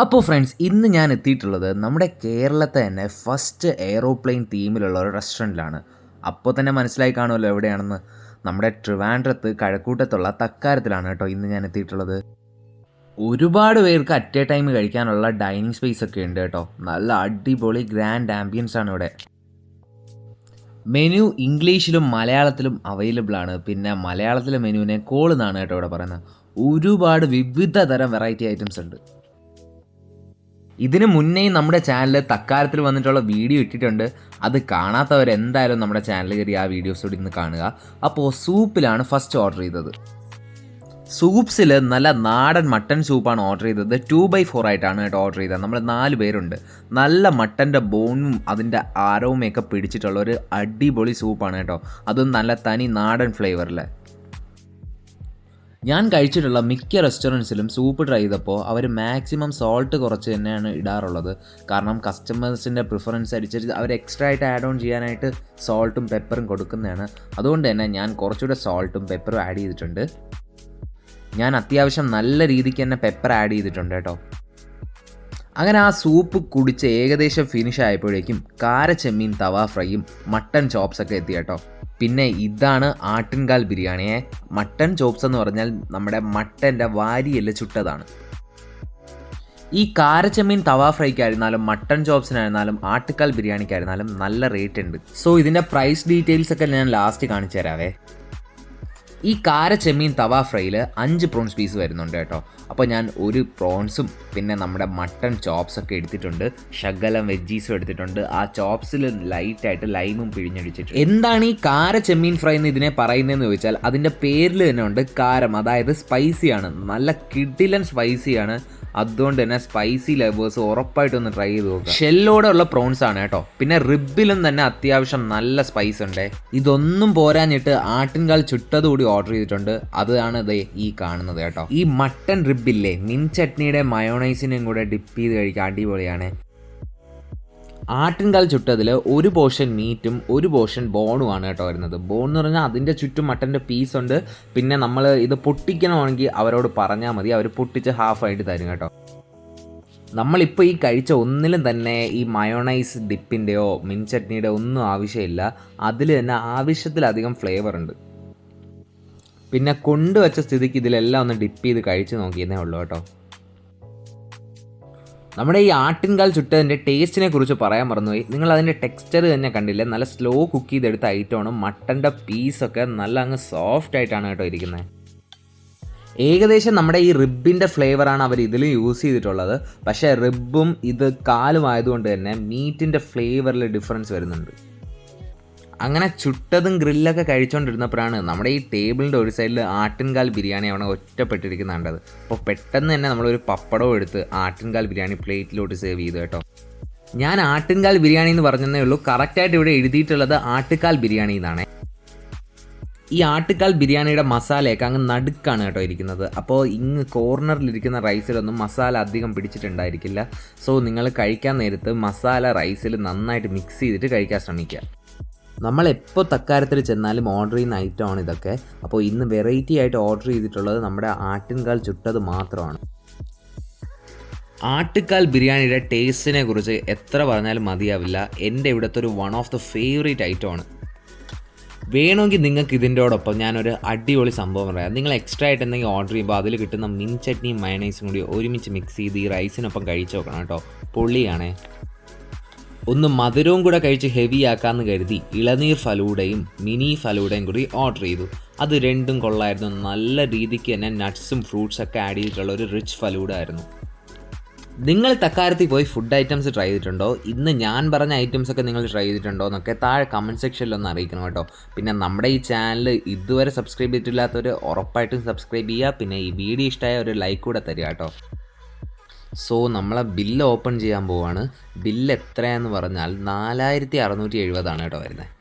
അപ്പോൾ ഫ്രണ്ട്സ് ഇന്ന് ഞാൻ എത്തിയിട്ടുള്ളത് നമ്മുടെ കേരളത്തെ തന്നെ ഫസ്റ്റ് എയ്റോപ്ലെയിൻ തീമിലുള്ള ഒരു റെസ്റ്റോറന്റിലാണ് അപ്പോൾ തന്നെ മനസ്സിലായി കാണുമല്ലോ എവിടെയാണെന്ന്. നമ്മുടെ ട്രിവാൻഡ്രത്ത് കഴക്കൂട്ടത്തുള്ള തക്കാരത്തിലാണ് കേട്ടോ ഇന്ന് ഞാൻ എത്തിയിട്ടുള്ളത്. ഒരുപാട് പേർക്ക് അറ്റ് എ ടൈം കഴിക്കാനുള്ള ഡൈനിങ് സ്പേസ് ഒക്കെ ഉണ്ട് കേട്ടോ. നല്ല അടിപൊളി ഗ്രാൻഡ് ആംബിയൻസ് ആണ് ഇവിടെ. മെനു ഇംഗ്ലീഷിലും മലയാളത്തിലും അവൈലബിൾ ആണ്. പിന്നെ മലയാളത്തിലെ മെനുവിനെ കോൾ എന്നാണ് കേട്ടോ ഇവിടെ പറയുന്നത്. ഒരുപാട് വിവിധ തരം വെറൈറ്റി ഐറ്റംസ് ഉണ്ട്. ഇതിന് മുന്നേ നമ്മുടെ ചാനൽ തക്കാലത്തിൽ വന്നിട്ടുള്ള വീഡിയോ ഇട്ടിട്ടുണ്ട്. അത് കാണാത്തവർ എന്തായാലും നമ്മുടെ ചാനൽ കയറി ആ വീഡിയോസ് കൂടി ഇന്ന് കാണുക. അപ്പോൾ സൂപ്പിലാണ് ഫസ്റ്റ് ഓർഡർ ചെയ്തത്. സൂപ്സിൽ നല്ല നാടൻ മട്ടൺ സൂപ്പാണ് ഓർഡർ ചെയ്തത്. ടു ബൈ ഫോർ ആയിട്ടാണ് കേട്ടോ ഓർഡർ ചെയ്തത്. നമ്മൾ നാല് പേരുണ്ട്. നല്ല മട്ടന്റെ ബോണും അതിന്റെ ആരവുമൊക്കെ പിടിച്ചിട്ടുള്ള ഒരു അടിപൊളി സൂപ്പാണ് കേട്ടോ. അതും നല്ല തനി നാടൻ ഫ്ലേവറിൽ ഞാൻ കഴിച്ചിട്ടുള്ള മിക്ക റെസ്റ്റോറന്റ്സിലും സൂപ്പ് ട്രൈ ചെയ്തപ്പോൾ അവർ മാക്സിമം സോൾട്ട് കുറച്ച് തന്നെയാണ് ഇടാറുള്ളത്. കാരണം കസ്റ്റമേഴ്സിന്റെ പ്രിഫറൻസ് അനുസരിച്ച് അവർ എക്സ്ട്രാ ആയിട്ട് ആഡ് ഓൺ ചെയ്യാനായിട്ട് സോൾട്ടും പെപ്പറും കൊടുക്കുന്നതാണ്. അതുകൊണ്ട് തന്നെ ഞാൻ കുറച്ചുകൂടെ സോൾട്ടും പെപ്പറും ആഡ് ചെയ്തിട്ടുണ്ട്. ഞാൻ അത്യാവശ്യം നല്ല രീതിക്ക് തന്നെ പെപ്പർ ആഡ് ചെയ്തിട്ടുണ്ട് കേട്ടോ. അങ്ങനെ ആ സൂപ്പ് കുടിച്ച് ഏകദേശം ഫിനിഷ് ആയപ്പോഴേക്കും കാര ചെമ്മീൻ തവ ഫ്രൈയും മട്ടൺ ചോപ്സൊക്കെ എത്തി കേട്ടോ. പിന്നെ ഇതാണ് ആട്ടിൻകാൽ ബിരിയാണിയെ മട്ടൻ ചോപ്സ് എന്ന് പറഞ്ഞാൽ നമ്മുടെ മട്ടന്റെ വാരിയല്ല ചുട്ടതാണ്. ഈ കാരച്ചെമ്മീൻ തവ ഫ്രൈക്കായിരുന്നാലും മട്ടൺ ചോപ്സിനായിരുന്നാലും ആട്ടുകാൽ ബിരിയാണിക്കായിരുന്നാലും നല്ല റേറ്റ് ഉണ്ട്. സോ ഇതിന്റെ പ്രൈസ് ഡീറ്റെയിൽസ് ഒക്കെ ഞാൻ ലാസ്റ്റ് കാണിച്ചു തരാവേ ഈ കാര ചെമ്മീൻ തവ ഫ്രൈയിൽ അഞ്ച് പ്രോൺസ് പീസ് വരുന്നുണ്ട് കേട്ടോ. അപ്പോൾ ഞാൻ ഒരു പ്രോൺസും പിന്നെ നമ്മുടെ മട്ടൺ ചോപ്സൊക്കെ എടുത്തിട്ടുണ്ട്. ഷഗലം വെജീസും എടുത്തിട്ടുണ്ട്. ആ ചോപ്സിൽ ലൈറ്റായിട്ട് ലൈമും പിഴിഞ്ഞടിച്ചിട്ട് എന്താണ് ഈ കാര ചെമ്മീൻ ഫ്രൈ എന്ന് ഇതിനെ പറയുന്നതെന്ന് ചോദിച്ചാൽ അതിന്റെ പേരിൽ തന്നെ ഉണ്ട് കാരം. അതായത് സ്പൈസിയാണ്. നല്ല കിഡിലൻ സ്പൈസിയാണ്. അതുകൊണ്ട് തന്നെ സ്പൈസി ലവേഴ്സ് ഉറപ്പായിട്ടൊന്ന് ട്രൈ ചെയ്ത് നോക്കുക. ഷെല്ലോടെ ഉള്ള പ്രോൺസ് ആണ് കേട്ടോ. പിന്നെ റിബിലും തന്നെ അത്യാവശ്യം നല്ല സ്പൈസ് ഉണ്ട്. ഇതൊന്നും പോരാഞ്ഞിട്ട് ആട്ടിൻകാൽ ചുട്ടതുകൂടി ഓർഡർ ചെയ്തിട്ടുണ്ട്. അതാണ് ഇത് ഈ കാണുന്നത് കേട്ടോ. ഈ മട്ടൺ റിബില്ലേ മിൻ ചട്നിയുടെ മയോണൈസിനും കൂടെ ഡിപ്പ് ചെയ്ത് കഴിക്കാൻ അടിപൊളിയാണ്. ആട്ടിൻകാൽ ചുട്ടതിൽ ഒരു പോർഷൻ മീറ്റും ഒരു പോർഷൻ ബോണുമാണ് കേട്ടോ വരുന്നത്. ബോൺ എന്ന് പറഞ്ഞാൽ അതിന്റെ ചുറ്റും മട്ടന്റെ പീസ് ഉണ്ട്. പിന്നെ നമ്മൾ ഇത് പൊട്ടിക്കണമെങ്കിൽ അവരോട് പറഞ്ഞാൽ മതി. അവർ പൊട്ടിച്ച് ഹാഫ് ആയിട്ട് തരും കേട്ടോ. നമ്മളിപ്പോൾ ഈ കഴിച്ച ഒന്നിലും തന്നെ ഈ മയോണൈസ് ഡിപ്പിന്റെയോ മിൻ ചട്നിയുടെ ഒന്നും ആവശ്യമില്ല. അതിൽ തന്നെ ആവശ്യത്തിലധികം ഫ്ലേവർ ഉണ്ട്. പിന്നെ കൊണ്ടുവച്ച സ്ഥിതിക്ക് ഇതിലെല്ലാം ഒന്ന് ഡിപ്പ് ചെയ്ത് കഴിച്ച് നോക്കിയെന്നേ ഉള്ളൂ കേട്ടോ. നമ്മുടെ ഈ ആട്ടിൻകാൽ ചുട്ടതിന്റെ ടേസ്റ്റിനെ കുറിച്ച് പറയാൻ മറന്നുപോയി. നിങ്ങൾ അതിന്റെ ടെക്സ്ചർ തന്നെ കണ്ടില്ലേ? നല്ല സ്ലോ കുക്ക് ചെയ്തെടുത്ത ഐറ്റമാണ് മട്ടന്റെ പീസൊക്കെ നല്ല അങ്ങ് സോഫ്റ്റ് ആയിട്ടാണ് കേട്ടോ ഇരിക്കുന്നത്. ഏകദേശം നമ്മുടെ ഈ റിബിന്റെ ഫ്ലേവറാണ് അവർ ഇതിൽ യൂസ് ചെയ്തിട്ടുള്ളത്. പക്ഷേ റിബും ഇത് കാലും ആയതുകൊണ്ട് തന്നെ മീറ്റിന്റെ ഫ്ലേവറിൽ ഡിഫറൻസ് വരുന്നുണ്ട്. അങ്ങനെ ചുട്ടതും ഗ്രില്ലൊക്കെ കഴിച്ചുകൊണ്ടിരുന്നപ്പോഴാണ് നമ്മുടെ ഈ ടേബിളിന്റെ ഒരു സൈഡിൽ ആട്ടിൻകാൽ ബിരിയാണി അവിടെ ഒറ്റപ്പെട്ടിരിക്കുന്ന കണ്ടത് അപ്പോൾ പെട്ടെന്ന് തന്നെ നമ്മളൊരു പപ്പടവും എടുത്ത് ആട്ടിൻകാൽ ബിരിയാണി പ്ലേറ്റിലോട്ട് സേവ് ചെയ്തു കേട്ടോ. ഞാൻ ആട്ടിൻകാൽ ബിരിയാണി എന്ന് പറഞ്ഞതേ ഉള്ളൂ. കറക്റ്റായിട്ട് ഇവിടെ എഴുതിയിട്ടുള്ളത് ആട്ടുകാൽ ബിരിയാണി എന്നാണ്. ഈ ആട്ടുകാൽ ബിരിയാണിയുടെ മസാലയൊക്കെ അങ്ങ് നടുക്കാണ് കേട്ടോ ഇരിക്കുന്നത്. അപ്പോൾ ഇങ്ങ് കോർണറിലിരിക്കുന്ന റൈസിലൊന്നും മസാല അധികം പിടിച്ചിട്ടുണ്ടായിരിക്കില്ല. സോ നിങ്ങൾ കഴിക്കാൻ നേരത്ത് മസാല റൈസിൽ നന്നായിട്ട് മിക്സ് ചെയ്തിട്ട് കഴിക്കാൻ ശ്രമിക്കുക. നമ്മൾ എപ്പോൾ തക്കാരത്തിൽ ചെന്നാലും ഓർഡർ ചെയ്യുന്ന ഐറ്റമാണ് ഇതൊക്കെ. അപ്പോൾ ഇന്ന് വെറൈറ്റി ആയിട്ട് ഓർഡർ ചെയ്തിട്ടുള്ളത് നമ്മുടെ ആട്ടിൻകാൽ ചുട്ടത് മാത്രമാണ്. ആട്ടുകാൽ ബിരിയാണിയുടെ ടേസ്റ്റിനെ കുറിച്ച് എത്ര പറഞ്ഞാലും മതിയാവില്ല. എന്റെ ഇവിടുത്തെ ഒരു വൺ ഓഫ് ദ ഫേവറേറ്റ് ഐറ്റമാണ് വേണമെങ്കിൽ നിങ്ങൾക്ക് ഇതിന്റെയോടൊപ്പം ഞാനൊരു അടിപൊളി സംഭവം പറയാം. നിങ്ങൾ എക്സ്ട്രാ ആയിട്ട് എന്തെങ്കിലും ഓർഡർ ചെയ്യുമ്പോൾ അതിൽ കിട്ടുന്ന മിൻ ചട്നിയും മയണൈസും കൂടി ഒരുമിച്ച് മിക്സ് ചെയ്ത് ഈ റൈസിനൊപ്പം കഴിച്ച് നോക്കണം കേട്ടോ. പൊള്ളിയാണേ. ഒന്ന് മധുരവും കൂടെ കഴിച്ച് ഹെവി ആക്കാമെന്ന് കരുതി ഇളനീർ ഫലൂടയും മിനി ഫലൂടയും കൂടി ഓർഡർ ചെയ്തു. അത് രണ്ടും കൊള്ളായിരുന്നു. നല്ല രീതിക്ക് തന്നെ നട്ട്സും ഫ്രൂട്ട്സ് ഒക്കെ ആഡ് ചെയ്തിട്ടുള്ള ഒരു റിച്ച് ഫലൂഡ ആയിരുന്നു നിങ്ങൾ തക്കാരത്തിൽ പോയി ഫുഡ് ഐറ്റംസ് ട്രൈ ചെയ്തിട്ടുണ്ടോ? ഇന്ന് ഞാൻ പറഞ്ഞ ഐറ്റംസ് ഒക്കെ നിങ്ങൾ ട്രൈ ചെയ്തിട്ടുണ്ടോ എന്നൊക്കെ താഴെ കമന്റ് സെക്ഷനിൽ ഒന്ന് അറിയിക്കണം കേട്ടോ. പിന്നെ നമ്മുടെ ഈ ചാനൽ ഇതുവരെ സബ്സ്ക്രൈബ് ചെയ്തിട്ടില്ലാത്തവർ ഉറപ്പായിട്ടും സബ്സ്ക്രൈബ് ചെയ്യുക. പിന്നെ ഈ വീഡിയോ ഇഷ്ടമായ ഒരു ലൈക്ക് കൂടെ തരിക കേട്ടോ. സോ നമ്മളെ ബില്ല് ഓപ്പൺ ചെയ്യാൻ പോവാണ്. ബില്ല് എത്രയാന്ന് പറഞ്ഞാൽ നാലായിരത്തി അറുന്നൂറ്റി എഴുപതാണ് കേട്ടോ വരുന്നത്